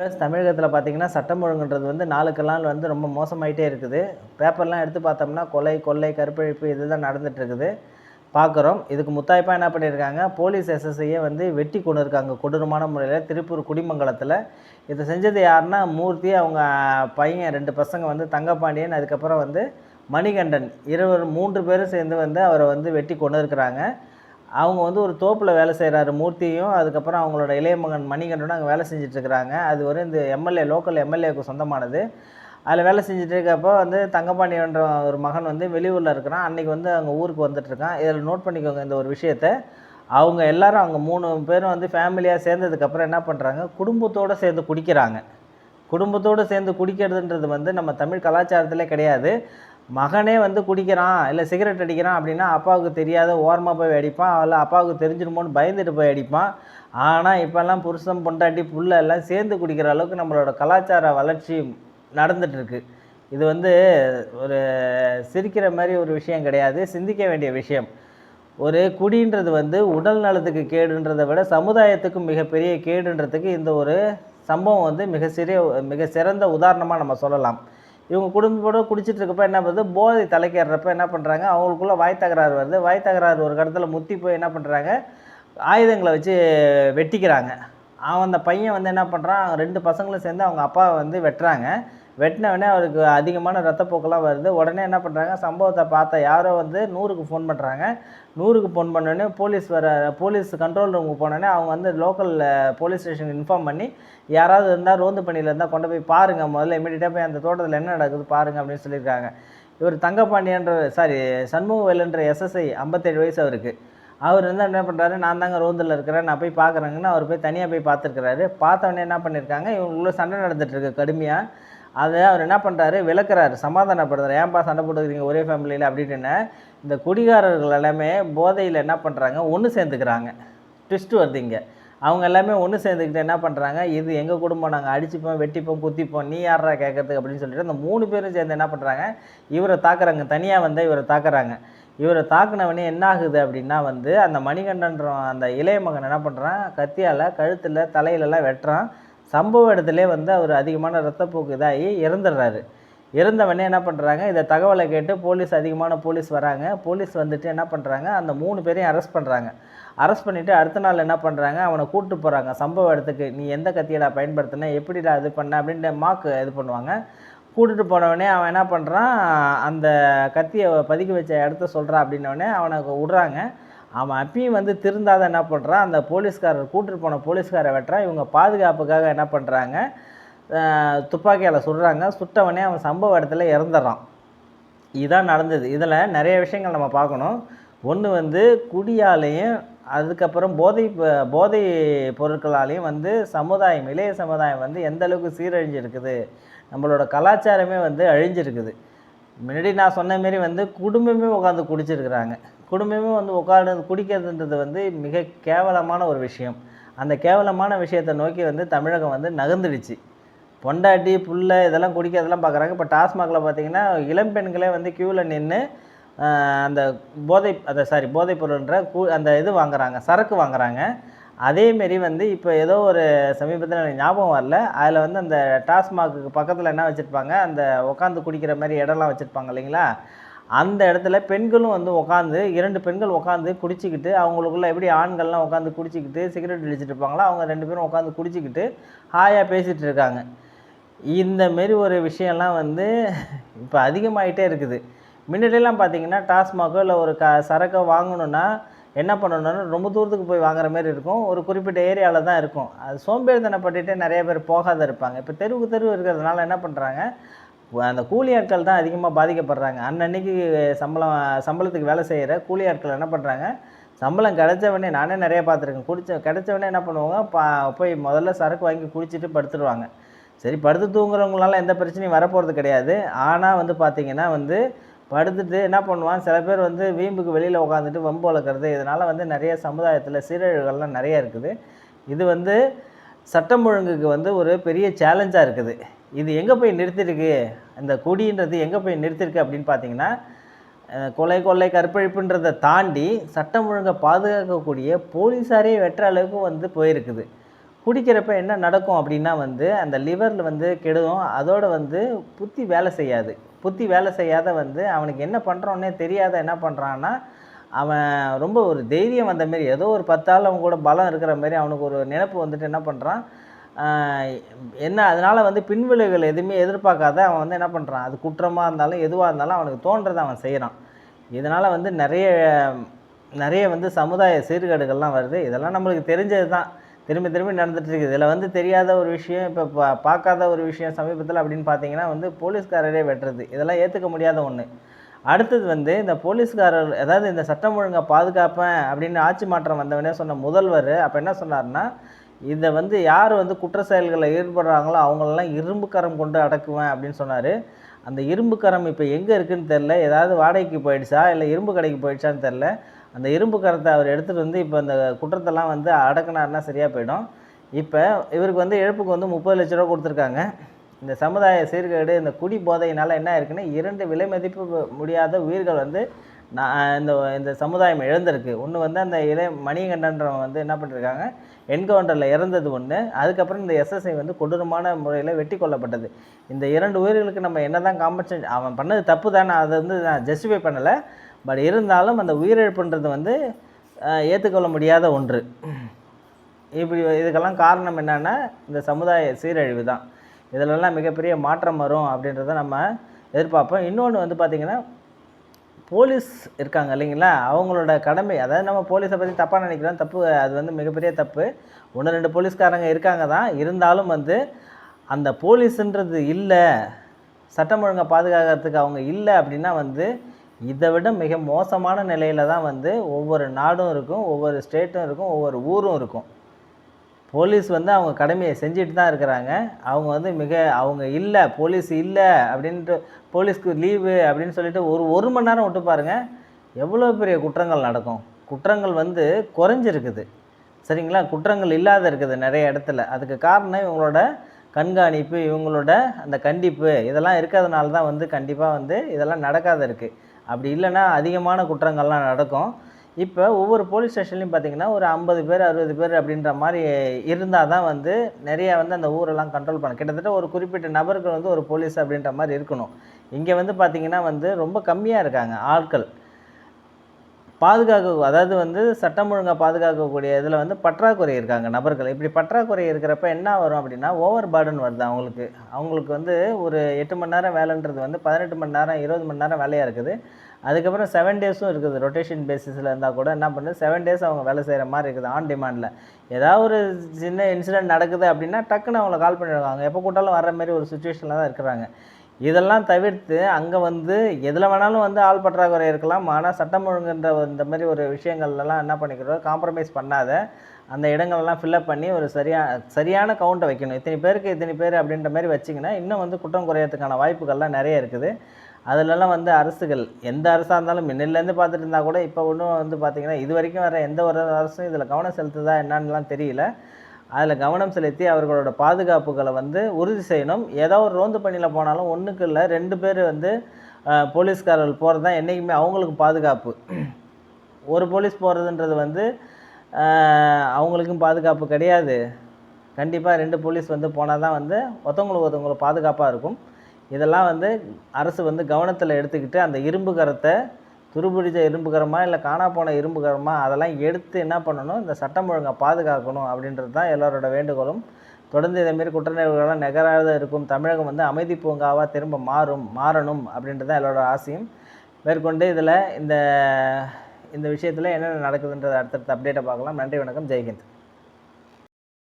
Plus தமிழகத்தில் பார்த்தீங்கன்னா சட்டம் ஒழுங்குன்றது வந்து நாளுக்கு நாள் வந்து ரொம்ப மோசமாயிட்டே இருக்குது. பேப்பர்லாம் எடுத்து பார்த்தோம்னா கொலை கொள்ளை கற்பழிப்பு இதுதான் நடந்துட்டு இருக்குது. பார்க்குறோம் இதுக்கு முத்தாய்ப்பாக என்ன பண்ணியிருக்காங்க போலீஸ் எஸ்எஸ்ஐயே வந்து வெட்டி கொண்டு இருக்காங்க கொடூரமான முறையில் திருப்பூர் குடிமங்கலத்தில். இதை செஞ்சது யாருன்னா மூர்த்தி அவங்க பையன் ரெண்டு பசங்க வந்து தங்கப்பாண்டியன் அதுக்கப்புறம் வந்து மணிகண்டன். இருவர் மூன்று பேரும் சேர்ந்து வந்து அவரை வந்து வெட்டி கொண்டு இருக்கிறாங்க அவங்க வந்து ஒரு தோப்பில் வேலை செய்கிறாரு மூர்த்தியும் அதுக்கப்புறம் அவங்களோட இளைய மகன் மணிகண்டனும் அங்கே வேலை செஞ்சிட்ருக்கிறாங்க. அது ஒரு இந்த எம்எல்ஏ லோக்கல் எம்எல்ஏவுக்கு சொந்தமானது. அதில் வேலை செஞ்சுட்டு இருக்கப்போ வந்து தங்கப்பாண்டியன்ற ஒரு மகன் வந்து வெளியூரில் இருக்கிறான். அன்றைக்கி வந்து அவங்க ஊருக்கு வந்துட்டு இருக்கான் இதில் நோட் பண்ணிக்கோங்க இந்த ஒரு விஷயத்த. அவங்க எல்லாரும் அவங்க மூணு பேரும் வந்து ஃபேமிலியாக சேர்ந்ததுக்கப்புறம் என்ன பண்ணுறாங்க குடும்பத்தோடு சேர்ந்து குடிக்கிறாங்க. குடும்பத்தோடு சேர்ந்து குடிக்கிறதுன்றது வந்து நம்ம தமிழ் கலாச்சாரத்திலே கிடையாது. மகனே வந்து குடிக்கிறான் இல்லை சிகரெட் அடிக்கிறான் அப்படின்னா அப்பாவுக்கு தெரியாத ஓரமாக போய் அடிப்பான் இல்லை அப்பாவுக்கு தெரிஞ்சிருமோன்னு பயந்துட்டு போய் அடிப்பான். ஆனால் இப்போல்லாம் புருஷன் பொண்டாட்டி புள்ள எல்லாம் சேர்ந்து குடிக்கிற அளவுக்கு நம்மளோட கலாச்சார வளர்ச்சி நடந்துட்டு இது வந்து ஒரு சிரிக்கிற மாதிரி ஒரு விஷயம் கிடையாது சிந்திக்க வேண்டிய விஷயம். ஒரு குடின்றது வந்து உடல் நலத்துக்கு கேடுன்றதை விட சமுதாயத்துக்கும் மிகப்பெரிய கேடுன்றதுக்கு இந்த ஒரு சம்பவம் வந்து மிக சிறிய மிக சிறந்த உதாரணமாக நம்ம சொல்லலாம். இவங்க குடும்பத்தோட குடிச்சிட்டு இருக்கப்ப என்ன பண்ணுது? போதை தலைக்கேறப்ப என்ன பண்ணுறாங்க அவங்களுக்குள்ள வாய் தகராறு வருது. வாய் தகராறு ஒரு கடத்தில் முத்தி போய் என்ன பண்ணுறாங்க ஆயுதங்களை வச்சு வெட்டிக்கிறாங்க. அவன் அந்த பையன் வந்து என்ன பண்ணுறான் ரெண்டு பசங்களும் சேர்ந்து அவங்க அப்பாவை வந்து வெட்டுறாங்க. வெட்டினவொடனே அவருக்கு அதிகமான ரத்தப்போக்கெல்லாம் வருது. உடனே என்ன பண்ணுறாங்க சம்பவத்தை பார்த்த யாரோ வந்து நூறுக்கு ஃபோன் பண்ணுறாங்க நூறுக்கு ஃபோன் பண்ணோடனே போலீஸ் வர போலீஸ் கண்ட்ரோல் ரூமுக்கு போனோடனே அவங்க வந்து லோக்கல் போலீஸ் ஸ்டேஷனுக்கு இன்ஃபார்ம் பண்ணி யாராவது இருந்தால் ரோந்து பணியில் இருந்தால் கொண்டு போய் பாருங்கள் முதல்ல இமீடியட்டாக போய் அந்த தோட்டத்தில் என்ன நடக்குது பாருங்கள் அப்படின்னு சொல்லியிருக்காங்க. இவர் தங்கப்பாண்டியன்ற சாரி சண்முகவேலுன்ற எஸ்எஸ்ஐ ஐம்பத்தேழு வயசு அவருக்கு. அவர் வந்து என்ன பண்ணுறாரு நான் தாங்க ரோந்தில் இருக்கிறேன். நான் போய் பார்க்குறேங்கன்னு அவர் போய் தனியாக போய் பார்த்துருக்குறாரு. பார்த்தவொடனே என்ன பண்ணியிருக்காங்க இவங்களுக்குள்ள சண்டை நடந்துகிட்ருக்கு கடுமையாக அதை அவர் என்ன பண்ணுறாரு விளக்குறாரு. சமாதானப்படுத்துறாரு. ஏன்பா சண்டை போட்டுக்கிறீங்க? ஒரே ஃபேமிலியில் அப்படின்னு இந்த குடிகாரர்கள் எல்லாமே போதையில் என்ன பண்ணுறாங்க ஒன்று சேர்ந்துக்கிறாங்க. ட்விஸ்ட் வருது இங்கே. அவங்க எல்லாமே ஒன்று சேர்ந்துக்கிட்டு என்ன பண்ணுறாங்க இது எங்கள் குடும்பம்? நாங்கள் அடிச்சுப்போம் வெட்டிப்போம் குத்திப்போம். நீ யாரா கேட்கறதுக்கு அப்படின்னு சொல்லிட்டு அந்த மூணு பேரும் சேர்ந்து என்ன பண்ணுறாங்க இவரை தாக்குறாங்க. தனியாக வந்து இவரை தாக்குறாங்க. இவரை தாக்குனவனே என்ன ஆகுது அப்படின்னா வந்து அந்த மணிகண்டன்ற அந்த இளைய மகன் என்ன பண்ணுறான் கத்தியால் கழுத்தில் தலையிலலாம் வெட்டுறான். சம்பவ இடத்துல வந்து அவர் அதிகமான ரத்தப்போக்கு இதாகி இறந்துடுறாரு. இறந்தவனே என்ன பண்ணுறாங்க இதை தகவலை கேட்டு போலீஸ் அதிகமான போலீஸ் வராங்க. போலீஸ் வந்துட்டு என்ன பண்ணுறாங்க அந்த மூணு பேரையும் அரெஸ்ட் பண்ணுறாங்க அரெஸ்ட் பண்ணிவிட்டு அடுத்த நாள் என்ன பண்ணுறாங்க அவனை கூப்பிட்டு போகிறாங்க சம்பவ இடத்துக்கு நீ எந்த கத்தியடா பயன்படுத்தின எப்படிடா இது பண்ண? அப்படின்ட்டு மாக்கு இது பண்ணுவாங்க. கூட்டுட்டு போனவனே அவன் என்ன பண்ணுறான் அந்த கத்தியை பதுக்கி வச்ச இடத்த சொல்கிறான் அப்படின்னவனே அவனை விட்றாங்க. அவன் அப்பயும் வந்து திருந்தாத என்ன பண்ணுறான் அந்த போலீஸ்காரர் கூட்டிட்டு போன போலீஸ்காரை வெட்டுறான். இவங்க பாதுகாப்புக்காக என்ன பண்ணுறாங்க துப்பாக்கியால் சுடுறாங்க. சுட்டவனே அவன் சம்பவ இடத்துல இறந்துடுறான். இதுதான் நடந்தது. இதில் நிறைய விஷயங்கள் நம்ம பார்க்கணும். ஒன்று வந்து குடியாலையும் அதுக்கப்புறம் போதை போதை பொருட்களாலையும் வந்து சமுதாயம் இளைய சமுதாயம் வந்து எந்த அளவுக்கு சீரழிஞ்சிருக்குது? நம்மளோட கலாச்சாரமே வந்து அழிஞ்சிருக்குது. முன்னாடி நான் சொன்ன மாரி வந்து குடும்பமே உட்காந்து குடிச்சிருக்கிறாங்க. குடும்பமே வந்து உட்காந்து குடிக்கிறதுன்றது வந்து மிக கேவலமான ஒரு விஷயம். அந்த கேவலமான விஷயத்தை நோக்கி வந்து தமிழகம் வந்து நகர்ந்துடுச்சு. பொண்டாட்டி புல்ல இதெல்லாம் குடிக்கிறதெல்லாம் பார்க்குறாங்க இப்போ டாஸ்மாகில் பார்த்தீங்கன்னா இளம் பெண்களே வந்து க்யூவில் நின்று அந்த போதை அந்த சாரி போதைப் பொருள்ன்ற கூ அந்த இது வாங்குறாங்க சரக்கு வாங்குறாங்க. அதேமாரி வந்து இப்போ ஏதோ ஒரு சமீபத்தில் எனக்கு ஞாபகம் வரல. அதில் வந்து அந்த டாஸ்மாக்கு பக்கத்தில் என்ன வச்சுருப்பாங்க? அந்த உட்காந்து குடிக்கிற மாதிரி இடம்லாம் வச்சுருப்பாங்க இல்லைங்களா? அந்த இடத்துல பெண்களும் வந்து உட்காந்து இரண்டு பெண்கள் உட்காந்து குடிச்சிக்கிட்டு அவங்களுக்குள்ள எப்படி ஆண்கள்லாம் உட்காந்து குடிச்சிக்கிட்டு சிகரெட் அடிச்சுட்டு இருப்பாங்களோ அவங்க ரெண்டு பேரும் உட்காந்து குடிச்சிக்கிட்டு ஹாயாக பேசிகிட்டு இருக்காங்க. இந்த மாரி ஒரு விஷயம்லாம் வந்து இப்போ அதிகமாகிட்டே இருக்குது. முன்னாடியெல்லாம் பார்த்தீங்கன்னா டாஸ்மாகோ இல்லை ஒரு க சரக்கை வாங்கணுன்னா என்ன பண்ணணும்னா ரொம்ப தூரத்துக்கு போய் வாங்குற மாதிரி இருக்கும். ஒரு குறிப்பிட்ட ஏரியாவில் தான் இருக்கும். அது சோம்பேறித்தனப்பட்டுட்டு நிறைய பேர் போகாத இருப்பாங்க. இப்போ தெருவுக்கு தெருவு இருக்கிறதுனால என்ன பண்ணுறாங்க அந்த கூலி ஆட்கள் தான் அதிகமாக பாதிக்கப்படுறாங்க. அன்னன்னைக்கு சம்பளம் சம்பளத்துக்கு வேலை செய்கிற கூலி ஆட்கள் என்ன பண்ணுறாங்க சம்பளம் கிடைச்சவனே நானே நிறைய பார்த்துருக்கேன். குடிச்ச கிடைச்சவனே என்ன பண்ணுவாங்க பா போய் முதல்ல சரக்கு வாங்கி குடிச்சிட்டு படுத்துடுவாங்க சரி படுத்து தூங்குறவங்களால எந்த பிரச்சனையும் வரப்போகிறது கிடையாது. ஆனால் வந்து பார்த்திங்கன்னா வந்து படுத்துட்டு என்ன பண்ணுவான்? சில பேர் வந்து வீம்புக்கு வெளியில் உட்காந்துட்டு வம்பு வளர்க்குறது. இதனால் வந்து நிறைய சமுதாயத்தில் சீரழிவுகள்லாம் நிறைய இருக்குது. இது வந்து சட்டம் ஒழுங்குக்கு வந்து ஒரு பெரிய சேலஞ்சாக இருக்குது. இது எங்கே போய் நிறுத்திருக்கு? இந்த குடின்றது எங்கே போய் நிறுத்திருக்கு அப்படின்னு பார்த்தீங்கன்னா கொலை கொள்ளை கற்பழிப்புன்றதை தாண்டி சட்டம் ஒழுங்கை பாதுகாக்கக்கூடிய போலீஸாரே வெட்டுற அளவுக்கு வந்து போயிருக்குது. குடிக்கிறப்ப என்ன நடக்கும் அப்படின்னா வந்து அந்த லிவரில் வந்து கெடுதும். அதோடு வந்து புத்தி வேலை செய்யாது. புத்தி வேலை செய்யாத வந்து அவனுக்கு என்ன பண்ணுறோன்னே தெரியாத என்ன பண்ணுறான்னா அவன் ரொம்ப ஒரு தைரியம் வந்த மாரி ஏதோ ஒரு பத்தாள் அவன் கூட பலம் இருக்கிற மாதிரி அவனுக்கு ஒரு நினைப்பு வந்துட்டு என்ன பண்ணுறான் என்ன அதனால் வந்து பின்விளைவுகள் எதுவுமே எதிர்பார்க்காத அவன் வந்து என்ன பண்ணுறான் அது குற்றமாக இருந்தாலும் எதுவாக இருந்தாலும் அவனுக்கு தோன்றதை அவன் செய்கிறான் இதனால் வந்து நிறைய நிறைய வந்து சமுதாய சீர்கேடுகள்லாம் வருது. இதெல்லாம் நம்மளுக்கு தெரிஞ்சது தான் திரும்பி திரும்பி நடந்துட்டு இருக்குது. இதில் வந்து தெரியாத ஒரு விஷயம் இப்போ பா பார்க்காத ஒரு விஷயம் சமீபத்தில் அப்படின்னு பார்த்தீங்கன்னா வந்து போலீஸ்காரரே வெட்டுறது. இதெல்லாம் ஏற்றுக்க முடியாத ஒன்று அடுத்தது வந்து இந்த போலீஸ்காரர் அதாவது இந்த சட்டம் ஒழுங்கை பாதுகாப்பேன் அப்படின்னு ஆட்சி மாற்றம் வந்தவனே சொன்ன முதல்வர் அப்போ என்ன சொன்னார்னா இதை வந்து யார் வந்து குற்ற செயல்களில் ஈடுபடுறாங்களோ அவங்களெல்லாம் இரும்பு கரம் கொண்டு அடக்குவேன் அப்படின்னு சொன்னார். அந்த இரும்பு கரம் இப்போ எங்கே இருக்குன்னு தெரில ஏதாவது வாடகைக்கு போயிடுச்சா? இல்லை இரும்பு கடைக்கு போயிடுச்சான்னு தெரில அந்த இரும்பு கரத்தை அவர் எடுத்துகிட்டு வந்து இப்போ அந்த குற்றத்தெல்லாம் வந்து அடக்குனாருன்னா சரியாக போயிடும். இப்போ இவருக்கு வந்து இழப்புக்கு வந்து முப்பது லட்ச ரூபா கொடுத்துருக்காங்க. இந்த சமுதாய சீர்கேடு இந்த குடி போதையினால் என்ன இருக்குன்னா இரண்டு விலை மதிப்பு முடியாத உயிர்கள் வந்து நான் இந்த இந்த சமுதாயம் இழந்திருக்கு. ஒன்று வந்து அந்த இளைய மணிகண்டன்றவன் வந்து என்ன பண்ணிருக்காங்க என்கவுண்டரில் இறந்தது ஒன்று அதுக்கப்புறம் இந்த எஸ்எஸ்ஐ வந்து கொடூரமான முறையில் வெட்டி கொல்லப்பட்டது. இந்த இரண்டு உயிர்களுக்கு நம்ம என்ன தான் காம்பன்சேஷன் அவன் பண்ணது தப்பு தானே அதை வந்து நான் ஜஸ்டிஃபை பண்ணலை. பட் இருந்தாலும் அந்த உயிரிழப்புன்றது வந்து ஏற்றுக்கொள்ள முடியாத ஒன்று. இப்படி இதுக்கெல்லாம் காரணம் என்னென்னா இந்த சமுதாய சீரழிவு தான் இதிலெல்லாம் மிகப்பெரிய மாற்றம் வரும் அப்படின்றத நம்ம எதிர்பார்ப்போம். இன்னொன்று வந்து பார்த்திங்கன்னா போலீஸ் இருக்காங்க இல்லைங்களா? அவங்களோட கடமை அதாவது நம்ம போலீஸை பற்றி தப்பாக நினைக்கிறோம் தப்பு அது வந்து மிகப்பெரிய தப்பு. ஒன்று ரெண்டு போலீஸ்காரங்க இருக்காங்க தான் இருந்தாலும் வந்து அந்த போலீஸுன்றது இல்லை சட்டம் ஒழுங்கை பாதுகாக்கிறதுக்கு அவங்க இல்லை அப்படின்னா வந்து இதை விட மிக மோசமான நிலையில் தான் வந்து ஒவ்வொரு நாடும் இருக்கும் ஒவ்வொரு ஸ்டேட்டும் இருக்கும் ஒவ்வொரு ஊரும் இருக்கும். போலீஸ் வந்து அவங்க கடமையை செஞ்சுட்டு தான் இருக்கிறாங்க. அவங்க வந்து மிக அவங்க இல்லை போலீஸ் இல்லை அப்படின்ட்டு போலீஸ்க்கு லீவு அப்படின்னு சொல்லிட்டு ஒரு ஒரு மணி நேரம் விட்டு பாருங்கள் எவ்வளோ பெரிய குற்றங்கள் நடக்கும். குற்றங்கள் வந்து குறைஞ்சிருக்குது. சரிங்களா? குற்றங்கள் இல்லாத இருக்குது நிறைய இடத்துல. அதுக்கு காரணம் இவங்களோட கண்காணிப்பு இவங்களோட அந்த கண்டிப்பு இதெல்லாம் இருக்கிறதுனால தான் வந்து கண்டிப்பாக வந்து இதெல்லாம் நடக்காத இருக்குது அப்படி இல்லைன்னா அதிகமான குற்றங்கள்லாம் நடக்கும். இப்போ ஒவ்வொரு போலீஸ் ஸ்டேஷன்லையும் பார்த்தீங்கன்னா ஒரு ஐம்பது பேர் அறுபது பேர் அப்படின்ற மாதிரி இருந்தால் தான் வந்து நிறையா வந்து அந்த ஊரெல்லாம் கண்ட்ரோல் பண்ண கிட்டத்தட்ட ஒரு குறிப்பிட்ட நபருக்கு வந்து ஒரு போலீஸ் அப்படின்ற மாதிரி இருக்கணும். இங்கே வந்து பார்த்திங்கன்னா வந்து ரொம்ப கம்மியாக இருக்காங்க ஆட்கள். பாதுகாக்க அதாவது வந்து சட்டம் ஒழுங்காக பாதுகாக்கக்கூடிய இதில் வந்து பற்றாக்குறை இருக்காங்க நபர்கள். இப்படி பற்றாக்குறை இருக்கிறப்ப என்ன வரும் அப்படின்னா ஓவர் பேர்டன் வருது அவங்களுக்கு. அவங்களுக்கு வந்து ஒரு எட்டு மணி நேரம் வேலைன்றது வந்து பதினெட்டு மணி நேரம் இருபது மணி நேரம் வேலையாக இருக்குது. அதுக்கப்புறம் செவன் டேஸும் இருக்குது ரொட்டேஷன் பேசிஸில் இருந்தால் கூட என்ன பண்ணுது? செவன் டேஸ் அவங்க வேலை செய்கிற மாதிரி இருக்குது ஆன் டிமாண்டில் ஏதாவது ஒரு சின்ன இன்சிடென்ட் நடக்குது அப்படின்னா டக்குன்னு அவங்கள கால் பண்ணிடுவாங்க. எப்போ கூட்டாலும் வர மாதிரி ஒரு சுச்சுவேஷனில் தான் இருக்கிறாங்க. இதெல்லாம் தவிர்த்து அங்கே வந்து எதில் வேணாலும் வந்து ஆள் பற்றாக்குறை இருக்கலாம். ஆனால் சட்டம் ஒழுங்குன்ற இந்த மாதிரி ஒரு விஷயங்கள்லாம் என்ன பண்ணிக்கிறோம்? காம்ப்ரமைஸ் பண்ணாத. அந்த இடங்கள்லாம் ஃபில்லப் பண்ணி ஒரு சரியா சரியான கவுண்ட்டை வைக்கணும். இத்தனை பேருக்கு இத்தனை பேர் அப்படின்ற மாதிரி வச்சிங்கன்னா இன்னும் வந்து குற்றம் குறையிறதுக்கான வாய்ப்புகள்லாம் நிறைய இருக்குது. அதிலெல்லாம் வந்து அரசுகள் எந்த அரசாக இருந்தாலும் முன்னிலேருந்து பார்த்துட்டு இருந்தால் கூட இப்போ ஒன்றும் வந்து பார்த்திங்கன்னா இது வரைக்கும் வர எந்த ஒரு அரசும் இதில் கவனம் செலுத்துதா என்னன்னுலாம் தெரியல. அதில் கவனம் செலுத்தி அவர்களோட பாதுகாப்புகளை வந்து உறுதி செய்யணும். ஏதோ ஒரு ரோந்து பணியில் போனாலும் ஒன்றுக்கு இல்லை ரெண்டு பேர் வந்து போலீஸ்காரர்கள் போகிறது தான் என்றைக்குமே அவங்களுக்கு பாதுகாப்பு. ஒரு போலீஸ் போகிறதுன்றது வந்து அவங்களுக்கும் பாதுகாப்பு கிடையாது. கண்டிப்பாக ரெண்டு போலீஸ் வந்து போனால் தான் வந்து ஒருத்தவங்களுக்கு ஒருத்தவங்களுக்கு பாதுகாப்பாக இருக்கும். இதெல்லாம் வந்து அரசு வந்து கவனத்தில் எடுத்துக்கிட்டு அந்த இரும்பு கரத்தை துருபிடிச்ச இரும்புகரமா இல்லை காணா போன இரும்புகரமா அதெல்லாம் எடுத்து என்ன பண்ணணும்? இந்த சட்டம் ஒழுங்கை பாதுகாக்கணும் அப்படின்றது தான் எல்லோரோட வேண்டுகோளும். தொடர்ந்து இதேமாரி குற்றநிலைகள்லாம் நெகராத இருக்கும். தமிழகம் வந்து அமைதி பூங்காவாக திரும்ப மாறும் மாறணும் அப்படின்றது தான் எல்லோரோட ஆசையும். மேற்கொண்டு இதில் இந்த இந்த விஷயத்தில் என்னென்ன நடக்குதுன்றதை அடுத்தடுத்த அப்டேட்டை பார்க்கலாம். நன்றி வணக்கம். ஜெய்ஹிந்த்.